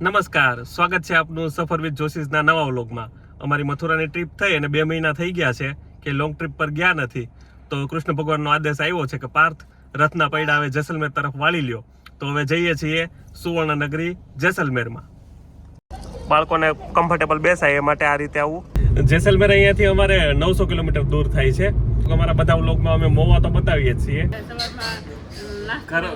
નમસ્કાર. સ્વાગત છે આપનું સફર વિથ જોશીસના નવા વ્લોગમાં. અમારી મથુરાની ટ્રીપ થઈ અને બે મહિના થઈ ગયા છે કે લોંગ ટ્રીપ પર ગયા નથી. તો કૃષ્ણ ભગવાનનો આદેશ આવ્યો છે કે પાર્થ રથના પૈડા હવે જેસલમેર તરફ વાળી લ્યો. તો હવે જઈએ છીએ સુવર્ણનગરી જેસલમેરમાં. બાળકોને કમ્ફર્ટેબલ બેસાય એ માટે આ રીતે આવું. જેસલમેર અહીંયાથી અમારે નવસો કિલોમીટર દૂર થાય છે. અમારા બધા વ્લોગમાં અમે મોવા તો બતાવીએ છીએ.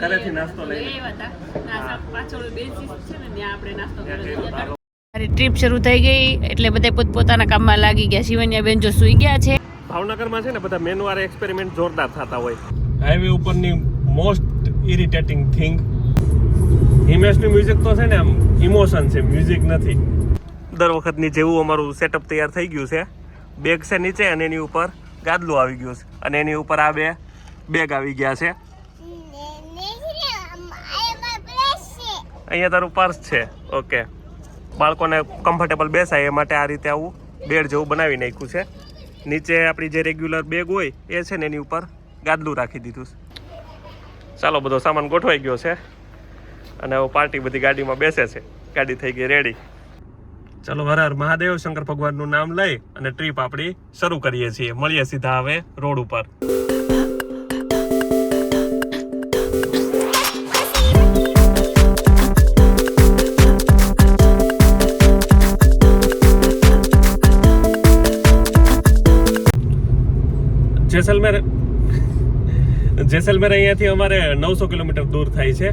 ઘરેથી નાસ્તો લઈ ટ્રીપ શરૂ થઈ ગઈ એટલે બધા પોતપોતાના કામમાં લાગી ગયા. શિવન્યા બેન જો સુઈ ગયા છે. ભાવનગરમાં છે ને બધા મેનુવાર એક્સપેરિમેન્ટ જોરદાર થતા હોય. હાઈવે ઉપરની મોસ્ટ ઇરિટેટિંગ થિંગ હિમેશનું મ્યુઝિક તો છે ને આમ ઇમોશન છે મ્યુઝિક નથી. દર વખતની જેવું અમારું સેટઅપ તૈયાર થઈ ગયું છે. બેગ છે નીચે અને એની ઉપર ગાદલું આવી ગયું છે. અને એની ઉપર આ બે બેગ આવી ગયા છે. અહીંયા તારું પર્સ છે. ઓકે બાળકોને કમ્ફર્ટેબલ બેસાય એ માટે આ રીતે આવું બેડ જેવું બનાવી નાખ્યું છે. નીચે આપણી જે રેગ્યુલર બેગ હોય એ છે ને એની ઉપર ગાદલું રાખી દીધું છે. ચાલો, બધો સામાન ગોઠવાઈ ગયો છે. અને હવે પાર્ટી બધી ગાડીમાં બેસે છે. ગાડી થઈ ગઈ રેડી ચાલો હર હર મહાદેવ, શંકર ભગવાનનું નામ લઈ અને ટ્રીપ આપણી શરૂ કરીએ છીએ. મળીએ સીધા હવે રોડ ઉપર. જેસલમેર જેસલમેર અહીંયાથી અમારે નવસો કિલોમીટર દૂર થાય છે.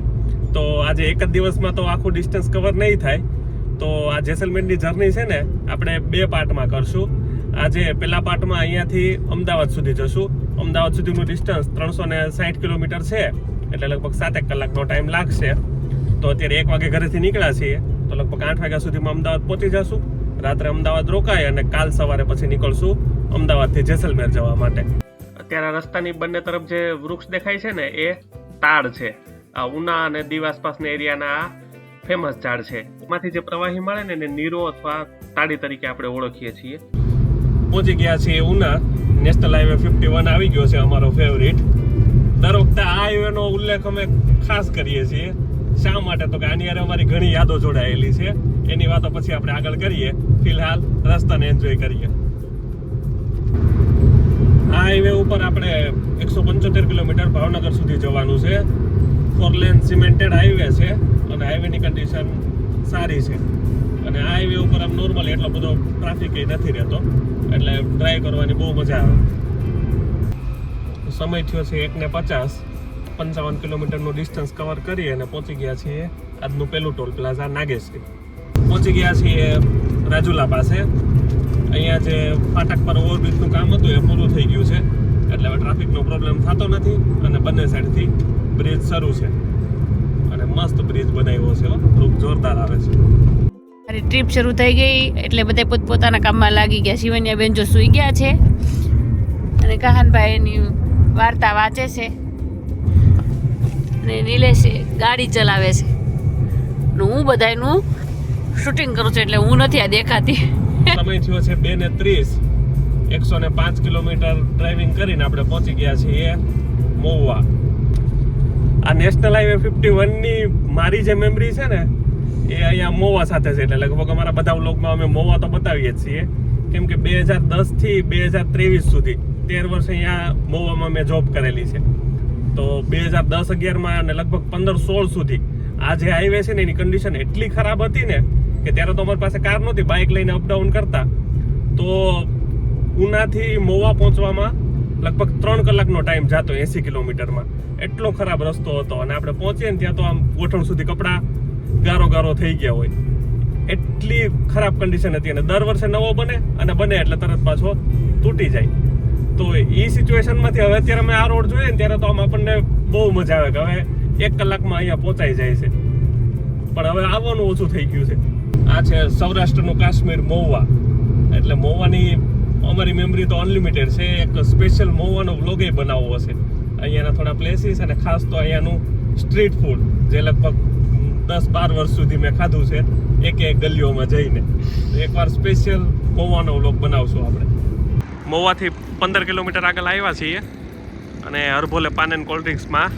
તો આજે એક જ દિવસમાં તો આખું ડિસ્ટન્સ કવર નહીં થાય. તો આ જેસલમેરની જર્ની છે ને, આપણે બે પાર્ટમાં કરશું. આજે પહેલા પાર્ટમાં અહીંયાથી અમદાવાદ સુધી જશું. અમદાવાદ સુધીનું ડિસ્ટન્સ ત્રણસો ને સાઠ કિલોમીટર છે, એટલે લગભગ સાતેક કલાકનો ટાઈમ લાગશે. તો અત્યારે એક વાગે ઘરેથી નીકળ્યા છીએ, તો લગભગ આઠ વાગ્યા સુધીમાં અમદાવાદ પહોંચી જશું. રાત્રે અમદાવાદ રોકાય અને કાલ સવારે પછી નીકળશું અમદાવાદથી જેસલમેર જવા માટે. અત્યારે રસ્તાની બંને તરફ જે વૃક્ષ દેખાય છે ને, એ તાડ છે. આ ઉના અને દિવાસપાસના એરિયાના ફેમસ ઝાડ છે. એમાંથી જે પ્રવાહી મળે ને એને નીરો અથવા તાડી તરીકે આપણે ઓળખીએ છીએ. પહોંચી ગયા છીએ Una national highway fifty one આવી ગયો છે અમારો ફેવરિટ દર વખતે આ હાઈવેનો ઉલ્લેખ અમે ખાસ કરીએ છીએ. શા માટે? તો કે આની અરે અમારી ઘણી યાદો જોડાયેલી છે. એની વાતો પછી આપણે આગળ કરીએ. ફિલહાલ રસ્તાને એન્જોય કરીએ. આ હાઈવે ઉપર આપણે એકસો પંચોતેર કિલોમીટર ભાવનગર સુધી જવાનું છે. ફોર લેન સિમેન્ટેડ હાઈવે છે. અને હાઈવેની કન્ડિશન સારી છે. અને હાઈવે ઉપર આમ નોર્મલ એટલો બધો ટ્રાફિક નથી રહેતો. એટલે ડ્રાઈવ કરવાની બહુ મજા આવે. સમય થયો છે એકને પચાસ. પંચાવન કિલોમીટરનું ડિસ્ટન્સ કવર કરી અને પહોંચી ગયા છીએ આજનું પેલું ટોલ પ્લાઝા નાગેશ્રી પહોંચી ગયા છીએ રાજુલા પાસે. અહીંયા જે ફાટક પર ઓવરબ્રિજનું કામ હતું એ પૂરું થઈ ગયું છે. એટલે હવે ટ્રાફિકનો પ્રોબ્લેમ થતો નથી અને બંને સાઈડથી બ્રિજ શરૂ છે. મસ્ત બ્રિજ બનાવ્યો છે ખૂબ જોરદાર આવે છે. મારી ટ્રીપ શરૂ થઈ ગઈ એટલે બધા પોતપોતાના કામમાં લાગી ગયા. શિવન્યા બેન જો સુઈ ગયા છે અને કહાનભાઈની વાર્તા વાંચે છે અને નિલેશ ગાડી ચલાવે છે. ને હું બધાનું શૂટિંગ કરું છું એટલે હું નથી આ દેખાતી. સમય થયો છે બે ને ત્રીસ. એકસો ને પાંચ કિલોમીટર ડ્રાઇવિંગ કરીને આપણે પહોંચી ગયા છીએ મોવા. આ નેશનલ હાઈવે ફિફ્ટી વનની મારી જે મેમરી છે ને, એ અહીંયા મોવા સાથે છે. એટલે લગભગ અમારા બધા વ્લોગમાં અમે મોવા તો બતાવીએ જ છીએ. કેમ કે બે હજાર દસથી બે હજાર ત્રેવીસ સુધી તેર વર્ષ અહીંયા મોવામાં મેં જોબ કરેલી છે. તો બે હજાર દસ અગિયારમાં અને લગભગ પંદર સોળ સુધી આ જે હાઈવે છે ને, એની કન્ડિશન એટલી ખરાબ હતી ને કે ત્યારે તો અમારી પાસે કાર નહોતી બાઇક લઈને અપડાઉન કરતા. તો ઉનાથી મોવા પહોંચવામાં લગભગ ત્રણ કલાકનો ટાઈમ જતો એસી કિલોમીટરમાં. એટલો ખરાબ રસ્તો હતો અને આપણે પહોંચીએ ને ત્યાં તો આમ ગોઠણ સુધી કપડાં ગારો ગારો થઈ ગયા હોય. એટલી ખરાબ કન્ડિશન હતી અને દર વર્ષે નવો બને અને બને એટલે તરત પાછો તૂટી જાય. તો એ સિચ્યુએશનમાંથી હવે અત્યારે અમે આ રોડ જોઈએ ને ત્યારે તો આમ આપણને બહુ મજા આવે કે હવે એક કલાકમાં અહીંયા પહોંચાઈ જાય છે. પણ હવે આવવાનું ઓછું થઈ ગયું છે. આ છે સૌરાષ્ટ્રનું કાશ્મીર મહુવા. એટલે મહુવાની અમારી મેમરી તો અનલિમિટેડ છે. એક સ્પેશિયલ મોવાનો વ્લોગ એ બનાવવો હશે. અહીંયાના થોડા પ્લેસીસ અને ખાસ તો અહીંયાનું સ્ટ્રીટ ફૂડ જે લગભગ દસ બાર વર્ષ સુધી મેં ખાધું છે, એક એક ગલીઓમાં જઈને. એકવાર સ્પેશિયલ મોવાનો વ્લોગ બનાવશું આપણે. મોવાથી પંદર કિલોમીટર આગળ આવ્યા છીએ અને હરભોલે પાન એન્ડ કોલ્ડ ડ્રિંક્સમાં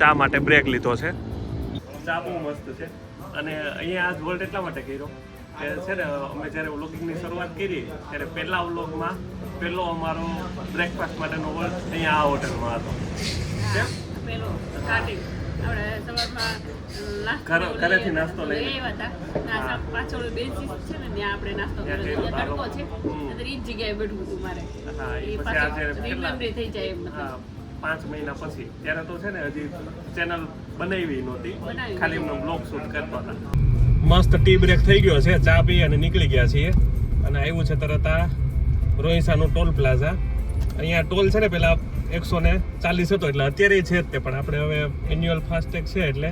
ચા માટે બ્રેક લીધો છે. ચા બહુ મસ્ત છે. અને અહીંયા આજ વોલ્ટ એટલા માટે કર્યો કે છે ને અમે જ્યારે વ્લોગિંગની શરૂઆત કરી ત્યારે પહેલા વ્લોગમાં પહેલો અમારો બ્રેકફાસ્ટ માટેનો વર્ગ અહીંયા આ હોટલમાં હતો. પેલો સ્ટાર્ટિંગ આપણે સવારમાં ઘરેથી નાસ્તો લઈ હતા. પાછળ બેન્ચીસ છે ને ત્યાં આપણે નાસ્તો કર્યો. તડકો છે. હમ. નહીંતર જ જગ્યાએ બેઠવું હતું મારે. હા એ એ પાછળ આજે થઈ જાય એમ હા પાંચ મહિના પછી. ત્યારે તો છે ને હજી ચેનલ બનાવી નહોતી. ખાલી એમનો બ્લોગ શૂટ કરતા હતા. મસ્ત ટી બ્રેક થઈ ગયો છે. ચા પી અને નીકળી ગયા છીએ. અને આવ્યું છે તરત આ રોહિસાનું ટોલ પ્લાઝા. અહીંયા ટોલ છે ને પેલા એકસો ને ચાલીસ હતો એટલે અત્યારે છે જ તે પણ આપણે હવે એન્યુઅલ ફાસ્ટેગ છે એટલે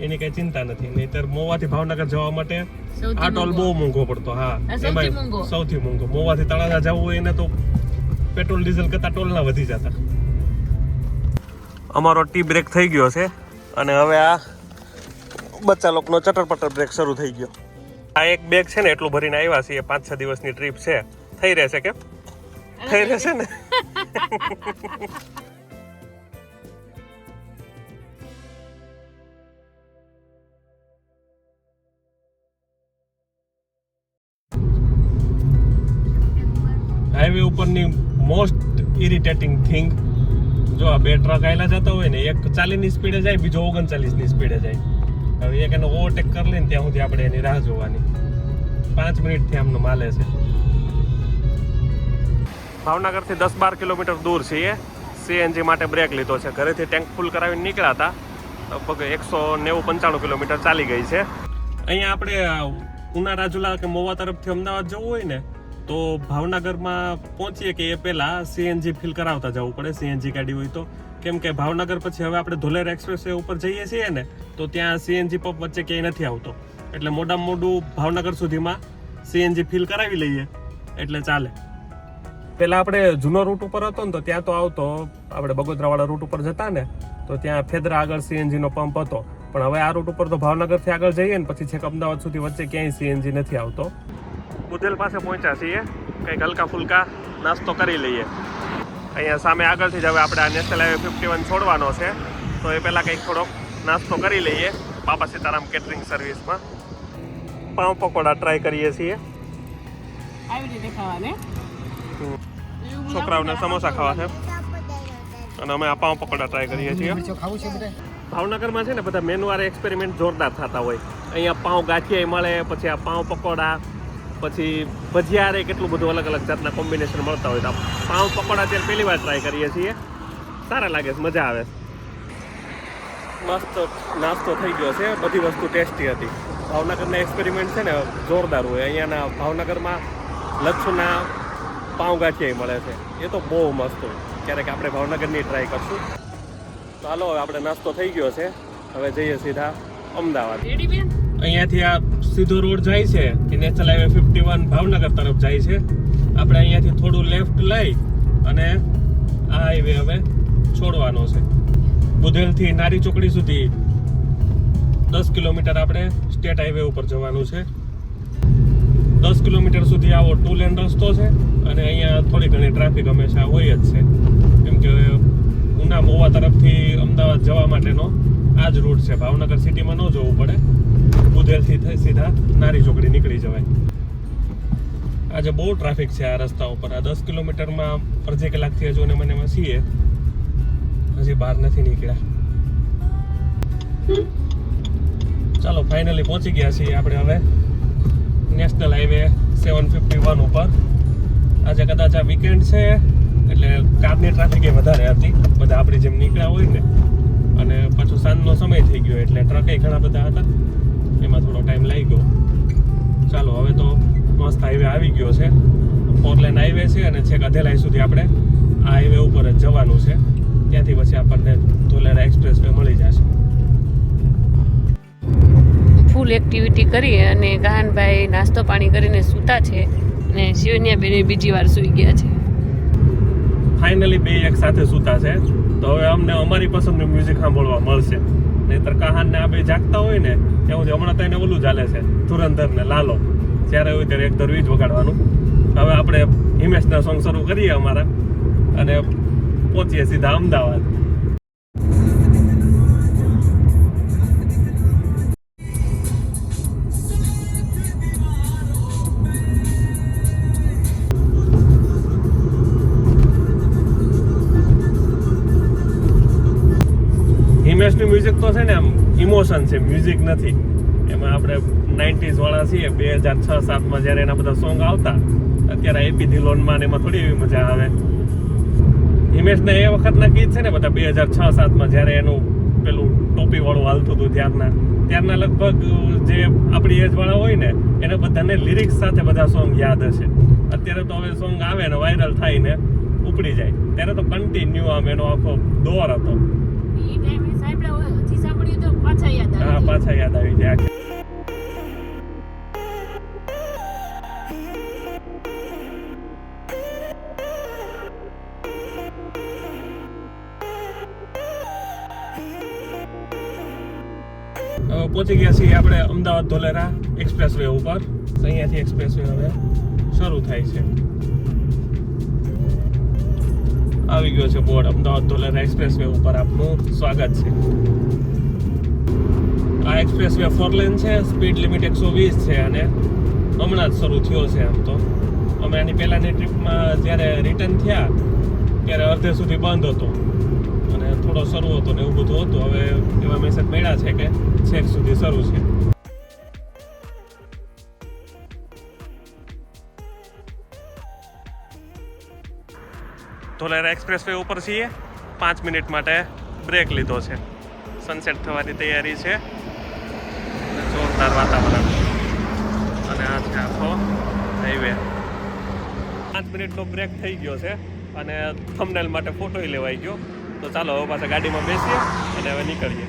એની કઈ ચિંતા નથી. નહીતર મોવાથી ભાવનગર જવા માટે આ ટોલ બહુ મોંઘો. પડતો હા. એમાં સૌથી મોંઘો. મોવાથી તળાજા જવું હોય એને તો પેટ્રોલ ડીઝલ કરતા ટોલના વધી જતા. અમારો ટી બ્રેક થઈ ગયો છે. અને હવે આ બચ્ચા લોકોનો ચટર પટર બ્રેક શરૂ થઈ ગયો. આ એક બેગ છે ને એટલું ભરીને આવ્યા છીએ. પાંચ છ દિવસની ટ્રીપ છે. થઈ રહેશે કે? થઈ રહેશે ને? હાઈવે ઉપરની મોસ્ટ ઇરિટેટિંગ થિંગ જો આ બે ટ્રક આયલા જતા હોય ને એક ચાલીસની સ્પીડે જાય બીજો ઓગણચાલીસની સ્પીડે જાય. હવે એક એનો ઓવરટેક કરી લઈને ત્યાં સુધી આપણે એની રાહ જોવાની. પાંચ મિનિટથી આમનો માલે છે. ભાવનગરથી દસ બાર કિલોમીટર દૂર છીએ. સીએનજી માટે બ્રેક લીધો છે. ઘરેથી ટેન્ક ફૂલ કરાવીને નીકળ્યા હતા. લગભગ એકસો નેવું પંચાણું કિલોમીટર ચાલી ગઈ છે. અહીંયા આપણે ઉના રાજુલા કે મોવા તરફથી અમદાવાદ જવું હોય ને, તો ભાવનગરમાં પહોંચીએ કે એ પહેલાં સીએનજી ફિલ કરાવતા જવું પડે. સીએનજી ગાડી હોય તો. કેમ કે ભાવનગર પછી હવે આપણે ધોલેર એક્સપ્રેસ ઉપર જઈએ છીએ ને, તો ત્યાં સીએનજી પંપ વચ્ચે ક્યાંય નથી આવતો. એટલે મોટામાં મોટું ભાવનગર સુધીમાં સીએનજી ફિલ કરાવી લઈએ. એટલે ચાલે. પેલા આપણે જૂનો રૂટ ઉપર હતો ને, તો ત્યાં તો આવતો. આપણે બગોદરાવાળા રૂટ ઉપર જતા ને, તો ત્યાં ફેદરા આગળ સીએનજીનો પંપ હતો. પણ હવે આ રૂટ ઉપર તો ભાવનગરથી આગળ જઈએ ને, પછી છેક અમદાવાદ સુધી વચ્ચે ક્યાંય સીએનજી નથી આવતો. બુધેલ પાસે પહોંચ્યા છીએ. કંઈક હલકા ફુલકા નાસ્તો કરી લઈએ. અહીંયા સામે આગળથી જ હવે આપણે આ નેશનલ હાઈવે ફિફ્ટી વન છોડવાનો છે. તો એ પહેલાં કંઈક થોડોક નાસ્તો કરી લઈએ. બાપા સીતારામ કેટરિંગ સર્વિસમાં પાઉં પકોડા ટ્રાય કરીએ છીએ. છોકરાઓને સમોસા ખાવા છે. અને અમે આ પાઉં પકોડા ટ્રાય કરીએ છીએ. ભાવનગરમાં છે ને બધા મેનુવારે એક્સપેરિમેન્ટ જોરદાર થતા હોય. અહીંયા પાઉં ગાંઠિયા મળે પછી આ પાઉં પકોડા પછી ભજીયારે કેટલું બધું અલગ અલગ જાતના કોમ્બિનેશન મળતા હોય તો પાઉં પકોડા અત્યારે પહેલી વાર ટ્રાય કરીએ છીએ. સારા લાગે છે મજા આવે મસ્ત નાસ્તો થઈ ગયો છે બધી વસ્તુ ટેસ્ટી હતી. ભાવનગરના એક્સપેરિમેન્ટ છે ને જોરદાર હોય. અહીંયાના ભાવનગરમાં લચ્છુના પાઉં ગાંઠિયા મળે છે. એ તો બહુ મસ્ત હોય. ક્યારેક આપણે ભાવનગરની ટ્રાય કરશું. તો હાલો હવે આપણે નાસ્તો થઈ ગયો છે. હવે જઈએ સીધા અમદાવાદ. રેડી બેન અહીંયાથી આ સીધો રોડ જાય છે કે national highway fifty one Bhavnagar તરફ જાય છે. આપણે અહીંયાથી થોડું લેફ્ટ લઈ અને આ હાઈવે હવે છોડવાનો છે. બુધેલથી નારી ચોકડી સુધી દસ કિલોમીટર આપણે સ્ટેટ હાઈવે ઉપર જવાનું છે. દસ કિલોમીટર સુધી આવો ટુ લેન રસ્તો છે અને અહીંયા થોડી ઘણી ટ્રાફિક હંમેશા હોય જ છે. કેમ કે ઉના મોવા તરફથી અમદાવાદ જવા માટેનો આ જ રૂટ છે. ભાવનગર સિટીમાં ન જવું પડે. બુધેલથી સીધા નારી ચોકડી નીકળી જવાય. આજે બહુ ટ્રાફિક છે આ રસ્તા ઉપર આ દસ કિલોમીટરમાં અડધી કલાકથી હજુ ને મને છીએ હજી બહાર નથી નીકળ્યા. ચાલો ફાઇનલી પહોંચી ગયા છીએ આપણે હવે national highway seven fifty one ઉપર. આજે કદાચ આ વીકેન્ડ છે, એટલે કારની ટ્રાફિક એ વધારે હતી. બધા આપણી જેમ નીકળ્યા હોય ને. અને પાછું સાંજનો સમય થઈ ગયો, એટલે ટ્રકે ઘણા બધા હતા. એમાં થોડો ટાઈમ લાગી ગયો ચાલો હવે તો મસ્ત હાઈવે આવી ગયો છે. ફોર લેન હાઈવે છે અને છેક અધેલાઈ સુધી આપણે આ હાઈવે ઉપર જ જવાનું છે. ત્યાંથી પછી આપણને ધોલેરા એક્સપ્રેસ વે મળી જશે. ફૂલ એક્ટિવિટી કરી અને ગહાનભાઈ નાસ્તો પાણી કરીને સૂતા છે અને શિવન્યા બેને બીજી વાર સૂઈ ગયા છે. ફાઇનલી બે એક સાથે સૂતા છે. તો હવે અમને અમારી પસંદનું મ્યુઝિક સાંભળવા મળશે. નહીતર કહાન ને આ બે જાગતા હોય ને, ત્યાં સુધી હમણાં તો એને ઓલું ચાલે છે ધુરંધર ને લાલો. જ્યારે હોય ત્યારે એક ધરવી જ વગાડવાનું. હવે આપણે હિમેશના સોંગ શરૂ કરીએ અમારા. અને પહોંચીએ સીધા અમદાવાદ. મ્યુઝિક તો છે ને આમ ઇમોશન છે મ્યુઝિક નથી. એમાં આપણે નાઇન્ટીઝ વાળા છીએ, બે હજાર છ સાતમાં જ્યારે એના બધા સોંગ આવતા, અત્યારે એપી ધીલોનમાં ને એમાં થોડી એવી મજા આવે. હિમેશના એ વખતના ગીત છે ને બધા બે હજાર છ સાતમાં જ્યારે એનું પેલું ટોપીવાળું હાલતું હતું ત્યારના ત્યારના લગભગ જે આપણી એજવાળા હોય ને, એને બધાને લિરિક્સ સાથે બધા સોંગ યાદ હશે. અત્યારે તો હવે સોંગ આવે ને વાયરલ થાય ને, ઉપડી જાય. ત્યારે તો કન્ટિન્યુ આમ એનો આખો દોર હતો ઈ ટાઈમે સાંભળ્યા હોય હજી સાંભળ્યું તો યાદ પાછા યાદ આવી જાય પહોંચી ગયા છીએ આપણે અમદાવાદ ધોલેરા એક્સપ્રેસ વે ઉપર. અહીંયાથી એક્સપ્રેસ વે હવે શરૂ થાય છે. આવી ગયો છે board. Ahmedabad Dholera expressway ઉપર આપનું સ્વાગત છે. આ એક્સપ્રેસ વે ફોર લેન છે, સ્પીડ લિમિટ એકસો વીસ છે અને હમણાં જ શરૂ થયો છે આમ તો. અમે આની પહેલાંની ટ્રીપમાં જ્યારે રિટર્ન થયા, ત્યારે અડધે સુધી બંધ હતો. અને થોડો શરૂ હતો ને એવું બધું હતું. હવે એવા મેસેજ મળ્યા છે કે છેક સુધી શરૂ છે. ધોલેરા એક્સપ્રેસ વે ઉપર છીએ. પાંચ મિનિટ માટે બ્રેક લીધો છે. સનસેટ થવાની તૈયારી છે. જોરદાર વાતાવરણ. અને આ છે આખો હાઈવે પાંચ મિનિટનો બ્રેક થઈ ગયો છે અને થમનેલ માટે ફોટો લેવાઈ ગયો. તો ચાલો, હવે પાછા ગાડીમાં બેસીએ અને હવે નીકળીએ.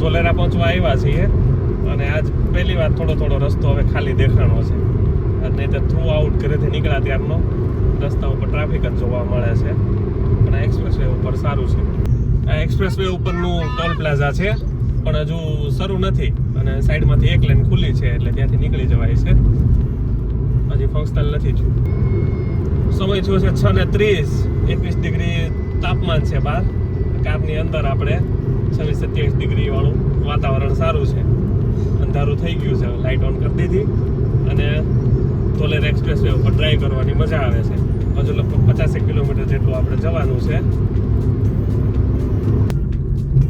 ધોલેરા પહોંચવા આવ્યા છીએ અને આજ પહેલી વાર થોડો થોડો રસ્તો હવે ખાલી દેખાણો છે. અને તો થ્રુ આઉટ ઘરેથી નીકળ્યા ત્યારનો રસ્તા ઉપર ટ્રાફિક જ જોવા મળે છે. પણ આ એક્સપ્રેસ વે ઉપર સારું છે. આ એક્સપ્રેસ વે ઉપરનું ટોલ પ્લાઝા છે. પણ હજુ શરૂ નથી અને સાઈડમાંથી એક લેન ખુલ્લી છે એટલે ત્યાંથી નીકળી જવાય છે. હજી ફંક્શનલ નથી થયું. સમય થયો છે છ ને ત્રીસ. એકવીસ ડિગ્રી તાપમાન છે બહાર. કારની અંદર આપણે છવ્વીસ સત્યાવીસ ડિગ્રી વાળું વાતાવરણ સારું છે. અંધારું થઈ ગયું છે લાઇટ ઓન કરી દીધી અને ધોલેર એક્સપ્રેસ વે ઉપર ડ્રાઈવ કરવાની મજા આવે છે. હજુ લગભગ પચાસેક કિલોમીટર જેટલું આપણે જવાનું છે.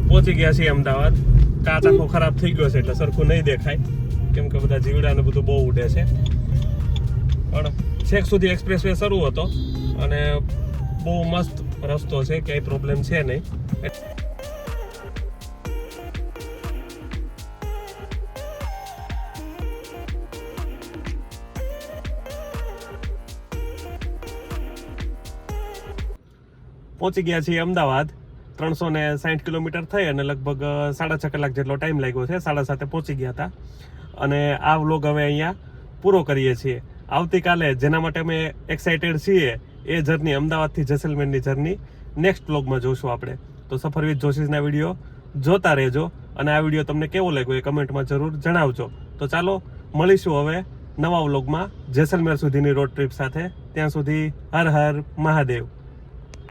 પહોંચી ગયા છીએ અમદાવાદ. કાચ આખો ખરાબ થઈ ગયો છે એટલે સરખું નહીં દેખાય. કેમ કે બધા જીવડા ને બધું બહુ ઉડે છે. પણ છેક સુધી એક્સપ્રેસ વે શરૂ હતો અને બહુ મસ્ત રસ્તો છે, ક્યાંય પ્રોબ્લેમ છે નહીં. પહોંચી ગયા છીએ અમદાવાદ. ત્રણસો ને સાઠ કિલોમીટર થઈ અને લગભગ સાડા છ કલાક જેટલો ટાઈમ લાગ્યો છે. સાડા સાતે પહોંચી ગયા હતા. અને આ વ્લોગ હવે અહીંયા પૂરો કરીએ છીએ. આવતીકાલે જેના માટે અમે એક્સાઇટેડ છીએ એ જર્ની અમદાવાદથી જેસલમેરની જર્ની નેક્સ્ટ વ્લોગમાં જોઈશું આપણે. તો સફર વિથ જોશીસના વીડિયો જોતા રહેજો અને આ વીડિયો તમને કેવો લાગ્યો એ કમેન્ટમાં જરૂર જણાવજો. તો ચાલો, મળીશું હવે નવા વ્લોગમાં જેસલમેર સુધીની રોડ ટ્રીપ સાથે. ત્યાં સુધી હર હર મહાદેવ.